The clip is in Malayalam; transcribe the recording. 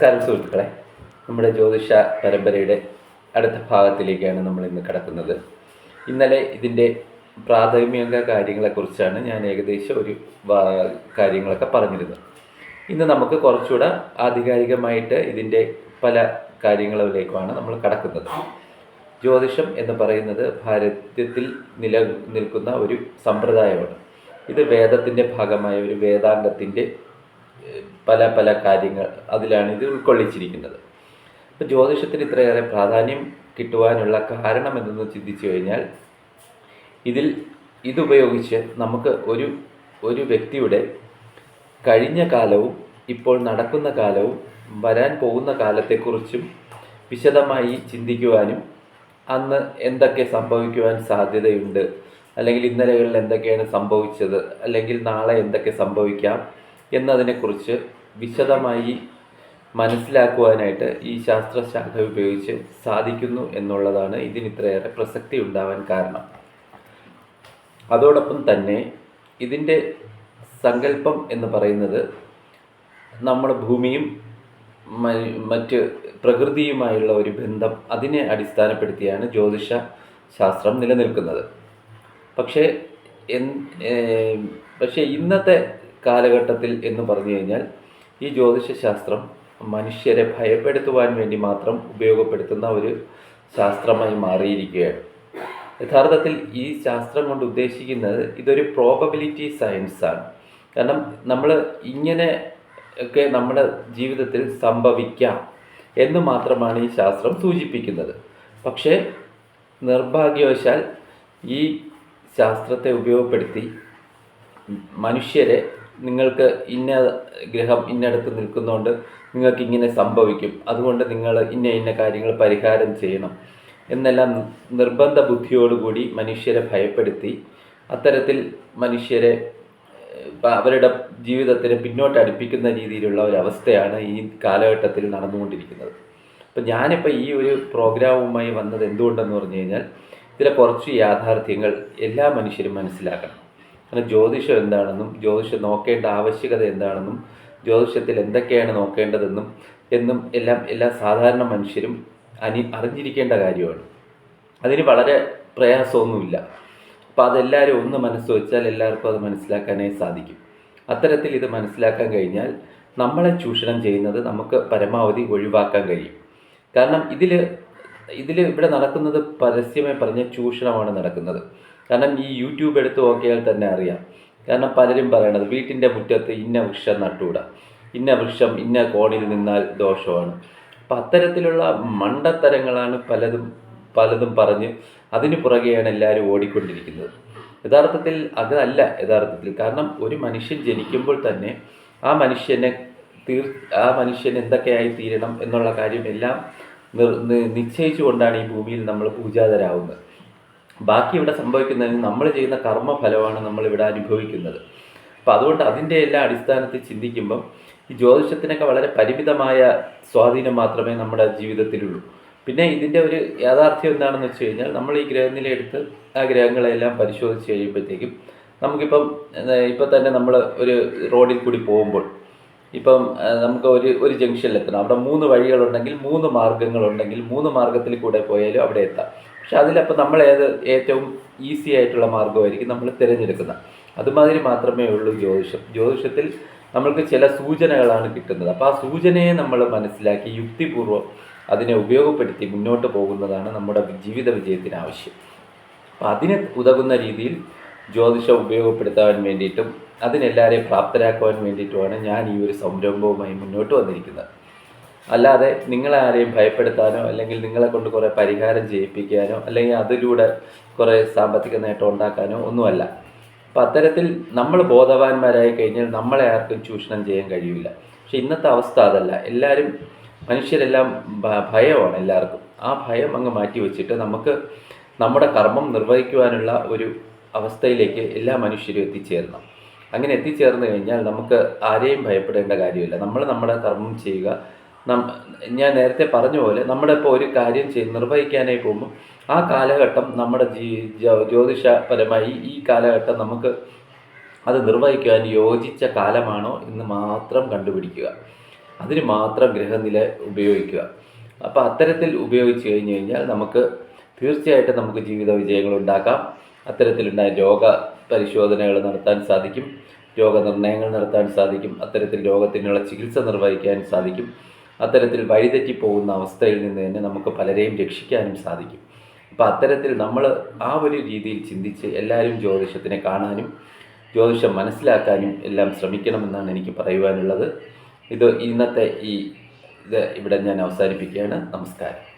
നമസ്കാരം സുഹൃത്തുക്കളെ. നമ്മുടെ ജ്യോതിഷ പരമ്പരയുടെ അടുത്ത ഭാഗത്തിലേക്കാണ് നമ്മൾ ഇന്ന് കടക്കുന്നത്. ഇന്നലെ ഇതിന്റെ പ്രാഥമിക കാര്യങ്ങളെക്കുറിച്ചാണ് ഞാൻ ഏകദേശം ഒരു കാര്യങ്ങളൊക്കെ പറഞ്ഞിരുന്നത്. ഇന്ന് നമുക്ക് കുറച്ചുകൂടെ ആധികാരികമായിട്ട് ഇതിന്റെ പല കാര്യങ്ങളിലേക്കുമാണ് നമ്മൾ കടക്കുന്നത്. ജ്യോതിഷം എന്ന് പറയുന്നത് ഭാരതത്തിൽ നില നിൽക്കുന്ന ഒരു സമ്പ്രദായമാണ്. ഇത് വേദത്തിന്റെ ഭാഗമായ ഒരു വേദാംഗത്തിന്റെ പല പല കാര്യങ്ങൾ അതിലാണ് ഇത് ഉൾക്കൊള്ളിച്ചിരിക്കുന്നത്. അപ്പോൾ ജ്യോതിഷത്തിന് ഇത്രയേറെ പ്രാധാന്യം കിട്ടുവാനുള്ള കാരണം എന്തെന്ന് ചിന്തിച്ചു കഴിഞ്ഞാൽ ഇതിൽ ഇതുപയോഗിച്ച് നമുക്ക് ഒരു ഒരു വ്യക്തിയുടെ കഴിഞ്ഞ കാലവും ഇപ്പോൾ നടക്കുന്ന കാലവും വരാൻ പോകുന്ന കാലത്തെക്കുറിച്ചും വിശദമായി ചിന്തിക്കുവാനും അന്ന് എന്തൊക്കെ സംഭവിക്കുവാൻ സാധ്യതയുണ്ട് അല്ലെങ്കിൽ ഇന്നലകളിൽ എന്തൊക്കെയാണ് സംഭവിച്ചത് അല്ലെങ്കിൽ നാളെ എന്തൊക്കെ സംഭവിക്കാം എന്നതിനെക്കുറിച്ച് വിശദമായി മനസ്സിലാക്കുവാനായിട്ട് ഈ ശാസ്ത്രശാഖ ഉപയോഗിച്ച് സാധിക്കുന്നു എന്നുള്ളതാണ് ഇതിന് ഇത്രയേറെ പ്രസക്തി ഉണ്ടാവാൻ കാരണം. അതോടൊപ്പം തന്നെ ഇതിന്റെ സങ്കല്പം എന്ന് പറയുന്നത് നമ്മുടെ ഭൂമിയും മറ്റ് പ്രകൃതിയുമായുള്ള ഒരു ബന്ധം അതിനെ അടിസ്ഥാനപ്പെടുത്തിയാണ് ജ്യോതിഷ ശാസ്ത്രം നിലനിൽക്കുന്നത്. പക്ഷേ പക്ഷേ ഇന്നത്തെ കാലഘട്ടത്തിൽ എന്ന് പറഞ്ഞു കഴിഞ്ഞാൽ ഈ ജ്യോതിഷശാസ്ത്രം മനുഷ്യരെ ഭയപ്പെടുത്തുവാൻ വേണ്ടി മാത്രം ഉപയോഗപ്പെടുത്തുന്ന ഒരു ശാസ്ത്രമായി മാറിയിരിക്കുകയാണ്. യഥാർത്ഥത്തിൽ ഈ ശാസ്ത്രം കൊണ്ട് ഉദ്ദേശിക്കുന്നത് ഇതൊരു പ്രോബബിലിറ്റി സയൻസ് ആണ്. കാരണം നമ്മൾ ഇങ്ങനെ ഒക്കെ നമ്മുടെ ജീവിതത്തിൽ സംഭവിക്കാം എന്ന് മാത്രമാണ് ഈ ശാസ്ത്രം സൂചിപ്പിക്കുന്നത്. പക്ഷേ നിർഭാഗ്യവശാൽ ഈ ശാസ്ത്രത്തെ ഉപയോഗപ്പെടുത്തി മനുഷ്യരെ നിങ്ങൾക്ക് ഇന്ന ഗ്രഹം ഇന്നടത്ത് നിൽക്കുന്നതുകൊണ്ട് നിങ്ങൾക്ക് ഇങ്ങനെ സംഭവിക്കും. അതുകൊണ്ട് നിങ്ങൾ ഇന്ന ഇന്ന കാര്യങ്ങൾ പരിഹാരം ചെയ്യണം. എന്നെല്ലാം നിർബന്ധ ബുദ്ധിയോടുകൂടി മനുഷ്യരെ ഭയപ്പെടുത്തി അത്തരത്തിൽ മനുഷ്യരെ അവരുടെ ജീവിതത്തിന് പിന്നോട്ട് അടുപ്പിക്കുന്ന രീതിയിലുള്ള ഒരവസ്ഥയാണ് ഈ കാലഘട്ടത്തിൽ നടന്നുകൊണ്ടിരിക്കുന്നത്. അപ്പം ഞാനിപ്പോൾ ഈ ഒരു പ്രോഗ്രാമുമായി വന്നത് എന്തുകൊണ്ടെന്ന് പറഞ്ഞു കഴിഞ്ഞാൽ ഇതിലെ കുറച്ച് യാഥാർത്ഥ്യങ്ങൾ എല്ലാ മനുഷ്യരും മനസ്സിലാക്കണം. കാരണം ജ്യോതിഷം എന്താണെന്നും ജ്യോതിഷം നോക്കേണ്ട ആവശ്യകത എന്താണെന്നും ജ്യോതിഷത്തിൽ എന്തൊക്കെയാണ് നോക്കേണ്ടതെന്നും എന്നും എല്ലാം എല്ലാ സാധാരണ മനുഷ്യരും അനി അറിഞ്ഞിരിക്കേണ്ട കാര്യമാണ്. അതിന് വളരെ പ്രയാസമൊന്നുമില്ല. അപ്പോൾ അതെല്ലാവരും ഒന്ന് മനസ്സ് വെച്ചാൽ എല്ലാവർക്കും അത് മനസ്സിലാക്കാനായി സാധിക്കും. അത്തരത്തിൽ ഇത് മനസ്സിലാക്കാൻ കഴിഞ്ഞാൽ നമ്മളെ ചൂഷണം ചെയ്യുന്നത് നമുക്ക് പരമാവധി ഒഴിവാക്കാൻ കഴിയും. കാരണം ഇതിൽ ഇതിൽ ഇവിടെ നടക്കുന്നത് പരസ്യമായി പറഞ്ഞ ചൂഷണമാണ് നടക്കുന്നത്. കാരണം ഈ യൂട്യൂബ് എടുത്ത് നോക്കിയാൽ തന്നെ അറിയാം. കാരണം പലരും പറയണത് വീട്ടിന്റെ മുറ്റത്ത് ഇന്ന വൃക്ഷം നട്ടുകൂടാ? ഇന്ന വൃക്ഷം ഇന്ന കോണിൽ നിന്നാൽ ദോഷമാണ്. അപ്പം അത്തരത്തിലുള്ള മണ്ടത്തരങ്ങളാണ് പലതും പലതും പറഞ്ഞ് അതിന് പുറകെയാണ് എല്ലാവരും ഓടിക്കൊണ്ടിരിക്കുന്നത്. യഥാർത്ഥത്തിൽ അതല്ല യഥാർത്ഥത്തിൽ. കാരണം ഒരു മനുഷ്യൻ ജനിക്കുമ്പോൾ തന്നെ ആ മനുഷ്യനെ തീർ ആ മനുഷ്യൻ എന്തൊക്കെയായി തീരണം എന്നുള്ള കാര്യം എല്ലാം നിശ്ചയിച്ചുകൊണ്ടാണ് ഈ ഭൂമിയിൽ നമ്മൾ പൂജാതരാകുന്നത് ബാക്കി ഇവിടെ സംഭവിക്കുന്നതിന് നമ്മൾ ചെയ്യുന്ന കർമ്മഫലമാണ് നമ്മൾ ഇവിടെ അനുഭവിക്കുന്നത്. അപ്പം അതുകൊണ്ട് അതിന്റെ എല്ലാ അടിസ്ഥാനത്തിൽ ചിന്തിക്കുമ്പം ഈ ജ്യോതിഷത്തിനൊക്കെ വളരെ പരിമിതമായ സ്വാധീനം മാത്രമേ നമ്മുടെ ജീവിതത്തിലുള്ളൂ. പിന്നെ ഇതിന്റെ ഒരു യാഥാർത്ഥ്യം എന്താണെന്ന് വെച്ച് കഴിഞ്ഞാൽ നമ്മൾ ഈ ഗ്രഹനില എടുത്ത് ആ ഗ്രഹങ്ങളെല്ലാം പരിശോധിച്ച് കഴിയുമ്പോഴത്തേക്കും നമുക്കിപ്പം ഇപ്പം തന്നെ നമ്മൾ ഒരു റോഡിൽ കൂടി പോകുമ്പോൾ ഇപ്പം നമുക്ക് ഒരു ഒരു ജംഗ്ഷനിലെത്തണം. അവിടെ മൂന്ന് വഴികളുണ്ടെങ്കിൽ മൂന്ന് മാർഗങ്ങളുണ്ടെങ്കിൽ മൂന്ന് മാർഗത്തിൽ കൂടെ പോയാലും അവിടെ എത്താം. പക്ഷെ അതിലപ്പോൾ നമ്മൾ ഏത് ഏറ്റവും ഈസി ആയിട്ടുള്ള മാർഗമായിരിക്കും നമ്മൾ തിരഞ്ഞെടുക്കുന്നത്. അതുമാതിരി മാത്രമേ ഉള്ളൂ ജ്യോതിഷം. ജ്യോതിഷത്തിൽ നമ്മൾക്ക് ചില സൂചനകളാണ് കിട്ടുന്നത്. അപ്പോൾ ആ സൂചനയെ നമ്മൾ മനസ്സിലാക്കി യുക്തിപൂർവം അതിനെ ഉപയോഗപ്പെടുത്തി മുന്നോട്ട് പോകുന്നതാണ് നമ്മുടെ ജീവിത വിജയത്തിന് ആവശ്യം. അപ്പം അതിന് ഉതകുന്ന രീതിയിൽ ജ്യോതിഷം ഉപയോഗപ്പെടുത്താൻ വേണ്ടിയിട്ടും അതിനെല്ലാവരെയും പ്രാപ്തരാക്കുവാൻ വേണ്ടിയിട്ടുമാണ് ഞാൻ ഈ ഒരു സംരംഭവുമായി മുന്നോട്ട് വന്നിരിക്കുന്നത്. അല്ലാതെ നിങ്ങളെ ആരെയും ഭയപ്പെടുത്താനോ അല്ലെങ്കിൽ നിങ്ങളെ കൊണ്ട് കുറേ പരിഹാരം ചെയ്യിപ്പിക്കാനോ അല്ലെങ്കിൽ അതിലൂടെ കുറേ സാമ്പത്തിക നേട്ടം ഉണ്ടാക്കാനോ ഒന്നുമല്ല. അപ്പം അത്തരത്തിൽ നമ്മൾ ബോധവാന്മാരായി കഴിഞ്ഞാൽ നമ്മളെ ആർക്കും ചൂഷണം ചെയ്യാൻ കഴിയില്ല പക്ഷെ ഇന്നത്തെ അവസ്ഥ അതല്ല. എല്ലാവരും മനുഷ്യരെല്ലാം ഭയമാണ് എല്ലാവർക്കും. ആ ഭയം അങ്ങ് മാറ്റി വെച്ചിട്ട് നമുക്ക് നമ്മുടെ കർമ്മം നിർവഹിക്കുവാനുള്ള ഒരു അവസ്ഥയിലേക്ക് എല്ലാ മനുഷ്യരും എത്തിച്ചേരണം. അങ്ങനെ എത്തിച്ചേർന്ന് കഴിഞ്ഞാൽ നമുക്ക് ആരെയും ഭയപ്പെടേണ്ട കാര്യമില്ല. നമ്മൾ നമ്മുടെ കർമ്മം ചെയ്യുക ഞാൻ നേരത്തെ പറഞ്ഞ പോലെ നമ്മുടെ ഇപ്പോൾ ഒരു കാര്യം ചെയ്ത് നിർവഹിക്കാനായി പോകുമ്പോൾ ആ കാലഘട്ടം നമ്മുടെ ജീ ജ്യോ- ജ്യോതിഷപരമായി ഈ കാലഘട്ടം നമുക്ക് അത് നിർവഹിക്കാൻ യോജിച്ച കാലമാണോ എന്ന് മാത്രം കണ്ടുപിടിക്കുക. അതിന് മാത്രം ഗ്രഹനില ഉപയോഗിക്കുക. അപ്പോൾ അത്തരത്തിൽ ഉപയോഗിച്ച് കഴിഞ്ഞ് കഴിഞ്ഞാൽ നമുക്ക് തീർച്ചയായിട്ടും നമുക്ക് ജീവിത വിജയങ്ങൾ ഉണ്ടാക്കാം. അത്തരത്തിലുണ്ടായ രോഗ പരിശോധനകൾ നടത്താൻ സാധിക്കും. രോഗനിർണയങ്ങൾ നടത്താൻ സാധിക്കും. അത്തരത്തിൽ രോഗത്തിനുള്ള ചികിത്സ നിർവഹിക്കാൻ സാധിക്കും. അത്തരത്തിൽ വഴിതെറ്റി പോകുന്ന അവസ്ഥയിൽ നിന്ന് തന്നെ നമുക്ക് പലരെയും രക്ഷിക്കാനും സാധിക്കും. അപ്പോൾ അത്തരത്തിൽ നമ്മൾ ആ ഒരു രീതിയിൽ ചിന്തിച്ച് എല്ലാവരും ജ്യോതിഷത്തിനെ കാണാനും ജ്യോതിഷം മനസ്സിലാക്കാനും എല്ലാം ശ്രമിക്കണമെന്നാണ് എനിക്ക് പറയുവാനുള്ളത്. ഇത് ഇന്നത്തെ ഈ ഇത് ഇവിടെ ഞാൻ അവസാനിപ്പിക്കുകയാണ്. നമസ്കാരം.